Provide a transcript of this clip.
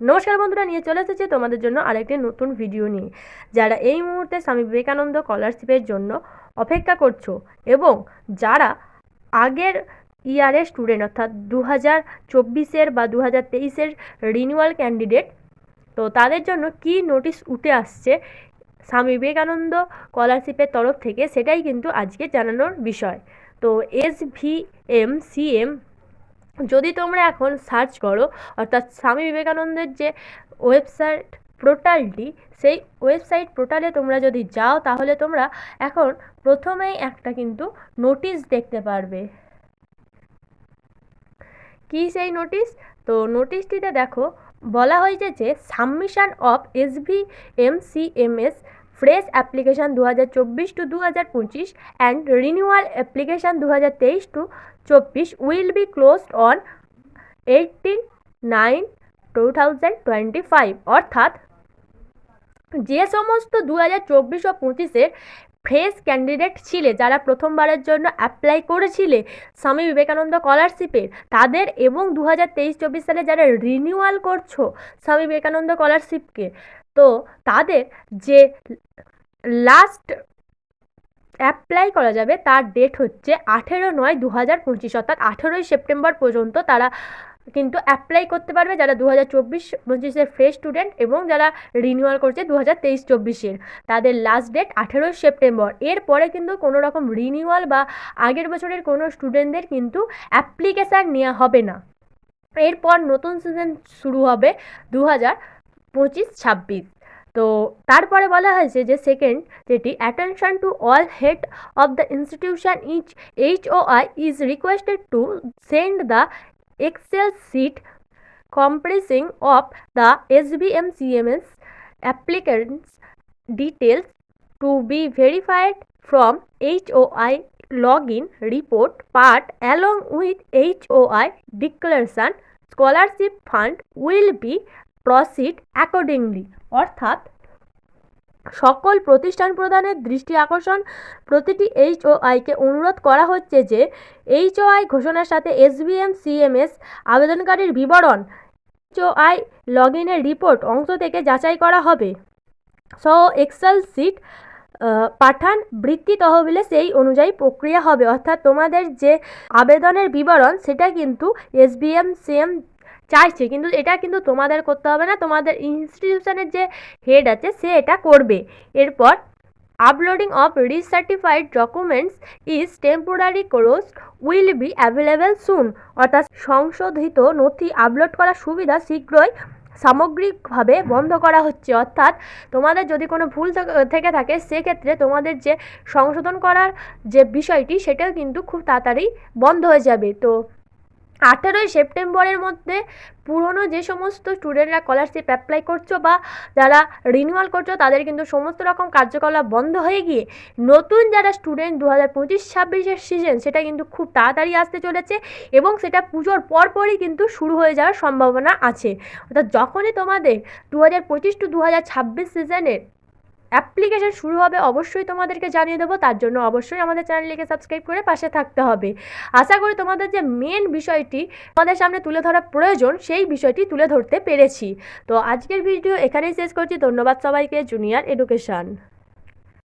নমস্কার বন্ধুরা, নিয়ে চলে এসেছে তোমাদের জন্য আরেকটি নতুন ভিডিও নিয়ে। যারা এই মুহূর্তে স্বামী বিবেকানন্দ স্কলারশিপের জন্য অপেক্ষা করছ এবং যারা আগের ইয়ারের স্টুডেন্ট অর্থাৎ দু হাজার চব্বিশের বা দু হাজার তেইশের রিনিউয়াল ক্যান্ডিডেট তো তাদের জন্য কি নোটিশ উঠে আসছে স্বামী বিবেকানন্দ স্কলারশিপের তরফ থেকে, সেটাই কিন্তু আজকে জানানোর বিষয়। তো S V M C M যদি তোমরা এখন সার্চ করো, অর্থাৎ স্বামী বিবেকানন্দের যে ওয়েবসাইট পোর্টালটি সেই ওয়েবসাইট পোর্টালে তোমরা যদি যাও, তাহলে তোমরা এখন প্রথমেই একটা কিন্তু নোটিশ দেখতে পারবে। কী সেই নোটিশ তো নোটিশটিতে দেখো, বলা হয়েছে যে submission of S V M C M S fresh application দু হাজার চব্বিশ টু দু হাজার পঁচিশ অ্যান্ড রিনিউয়াল অ্যাপ্লিকেশান দু হাজার তেইশ টু চব্বিশ will be closed on eighteen nine two thousand twenty five অর্থাৎ যে সমস্ত দু হাজার চব্বিশ ও পঁচিশের ফ্রেশ ক্যান্ডিডেট ছিলে, যারা প্রথমবারের জন্য অ্যাপ্লাই করেছিলে স্বামী বিবেকানন্দ স্কলারশিপের, তাদের এবং দু হাজার তেইশ চব্বিশ সালে যারা রিনিউয়াল করছ স্বামী বিবেকানন্দ স্কলারশিপকে, তো তাদের যে লাস্ট অ্যাপ্লাই করা যাবে, তার ডেট হচ্ছে আঠেরো নয় দু হাজার পঁচিশ, অর্থাৎ আঠেরোই সেপ্টেম্বর পর্যন্ত তারা কিন্তু অ্যাপ্লাই করতে পারবে যারা দু হাজার চব্বিশ পঁচিশের ফ্রেশ স্টুডেন্ট এবং যারা রিনিউয়াল করছে দু হাজার তেইশ চব্বিশের। তাদের লাস্ট ডেট আঠেরোই সেপ্টেম্বর। এরপরে কিন্তু কোনো রকম রিনিউয়াল বা আগের বছরের কোনো স্টুডেন্টদের কিন্তু অ্যাপ্লিকেশান নেওয়া হবে না। এরপর নতুন সিজন শুরু হবে দু হাজার পঁচিশ ছাব্বিশ। তো তারপরে বলা হয়েছে যে সেকেন্ড যেটি attention to all head of the institution each H O I is requested to send the excel sheet comprising of the S B M C M S applicants details to be verified from H O I log in report part along with H O I declaration scholarship fund will be proceed accordingly অর্থাৎ, সকল প্রতিষ্ঠান প্রদানের দৃষ্টি আকর্ষণ প্রতিটি এইচওআইকে অনুরোধ করা হচ্ছে যে এইচ এইচওআই ঘোষণার সাথে এসবিএম সিএমএস আবেদনকারীর বিবরণ এইচওআই লগ ইনের রিপোর্ট অংশ থেকে যাচাই করা হবে। সহ এক্সেল সিট পাঠান বৃত্তি তহবিলে সেই অনুযায়ী প্রক্রিয়া হবে। অর্থাৎ তোমাদের যে আবেদনের বিবরণ, সেটা কিন্তু এসবিএম সিএম চাইছে। কিন্তু এটা কিন্তু তোমাদের করতে হবে না। তোমাদের ইনস্টিটিউশনের যে হেড আছে, সে এটা করবে। এরপর uploading of recertified documents is temporary course will be available soon অর্থাৎ সংশোধিত নথি আপলোড করার সুবিধা শীঘ্রই সামগ্রিকভাবে বন্ধ করা হচ্ছে। অর্থাৎ তোমাদের যদি কোনো ভুল থেকে থাকে, সেক্ষেত্রে তোমাদের যে সংশোধন করার যে বিষয়টি, সেটাও কিন্তু খুব তাড়াতাড়ি বন্ধ হয়ে যাবে। তো আঠেরোই সেপ্টেম্বরের মধ্যে পুরনো যে সমস্ত স্টুডেন্টরা স্কলারশিপ অ্যাপ্লাই করছ বা যারা রিনিউয়াল করছ, তাদের কিন্তু সমস্ত রকম কার্যকলাপ বন্ধ হয়ে গিয়ে নতুন যারা স্টুডেন্ট দু হাজার পঁচিশ, ছাব্বিশের সিজন সেটা কিন্তু খুব তাড়াতাড়ি আসতে চলেছে এবং সেটা পুজোর পরপরই কিন্তু শুরু হয়ে যাওয়ার সম্ভাবনা আছে। অর্থাৎ যখনই তোমাদের দু হাজার পঁচিশ টু দু হাজার ছাব্বিশ সিজনের অ্যাপ্লিকেশান শুরু হবে, অবশ্যই তোমাদেরকে জানিয়ে দেবো। তার জন্য অবশ্যই আমাদের চ্যানেলটিকে সাবস্ক্রাইব করে পাশে থাকতে হবে। আশা করি তোমাদের যে মেন বিষয়টি তোমাদের সামনে তুলে ধরা প্রয়োজন, সেই বিষয়টি তুলে ধরতে পেরেছি। তো আজকের ভিডিও এখানেই শেষ করছি। ধন্যবাদ সবাইকে জুনিয়র এডুকেশান